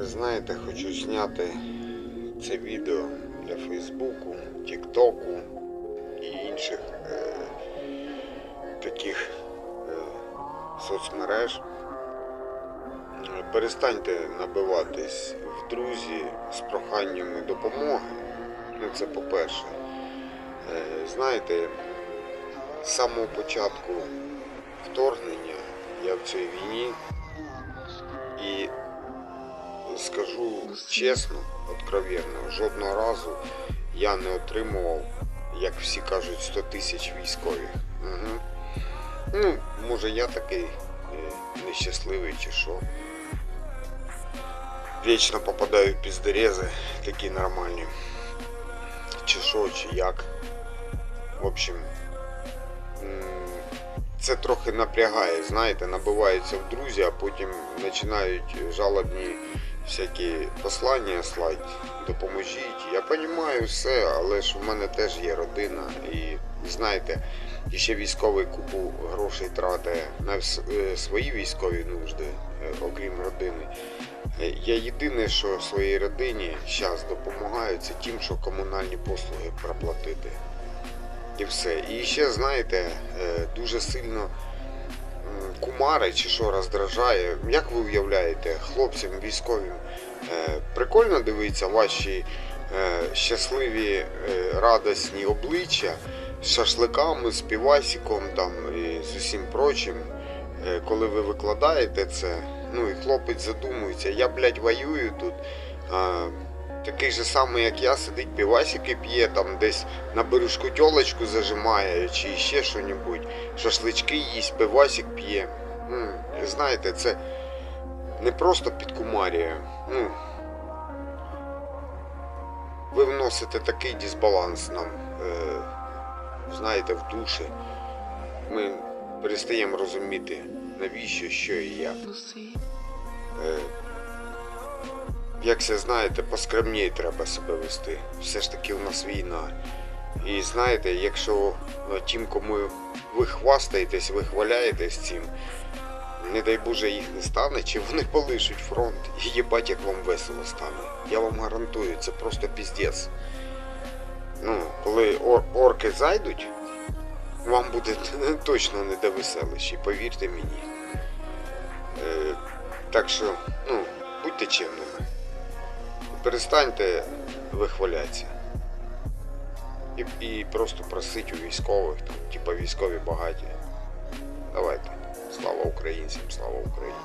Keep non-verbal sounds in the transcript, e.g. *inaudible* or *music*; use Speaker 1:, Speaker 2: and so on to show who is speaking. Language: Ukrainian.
Speaker 1: Ви знаєте, хочу зняти це відео для Фейсбуку, Тіктоку і інших е, таких е, соцмереж. Перестаньте набиватись в друзі з проханнями допомоги. Ну, це по-перше. Е, Знаєте, з самого початку вторгнення я в цій війні і скажу чесно, откровенно, жодного разу я не отримував, як всі кажуть, 100 тисяч військових. Угу. Ну, може я такий е, нещасливий чи що. Вічно попадаю в піздерези, такі нормальні. Чи що, чи як. В общем, це трохи напрягає, знаєте, набиваються в друзі, а потім починають жалобні всякі послання слать, допоможіть. Я розумію все, але ж в мене теж є родина. І знаєте, ще військовий купу грошей тратить на е, свої військові нужди, е, окрім родини. Е, Я єдине, що своїй родині зараз допомагаю, це тим, що комунальні послуги проплатити. І все. І ще, знаєте, дуже сильно кумари чи що роздражає. Як ви уявляєте, хлопцям військовим е, прикольно дивитися ваші е, щасливі е, радісні обличчя з шашликами, з півасиком там і з усім прочим. Коли ви викладаєте це, ну і хлопець задумується, я, блядь, воюю тут. Такий же самий, як я, сидить півасики п'є, там десь на бережку тьолочку зажимає, чи ще що-небудь, шашлички їсть, пивасик п'є. Знаєте, це не просто підкумарія. Ну, ви вносите такий дисбаланс нам, е, знаєте, в душі. Ми перестаємо розуміти, навіщо, що і як. Як все знаєте, поскромніше треба себе вести. Все ж таки у нас війна. І знаєте, якщо е, тим, кому ви хвастаєтесь, ви хваляєтесь цим, не дай Боже їх не стане, чи вони полишуть фронт і їбать, як вам весело стане. Я вам гарантую, це просто піздець. Ну, коли ор- орки зайдуть, вам буде *laughs* точно не до веселищі, повірте мені. Е, так що, ну, будьте чемними. Перестаньте вихвалятися. І, і просто просить у військових, там, типа військові багаті. Давайте. Слава українцям, слава Україні.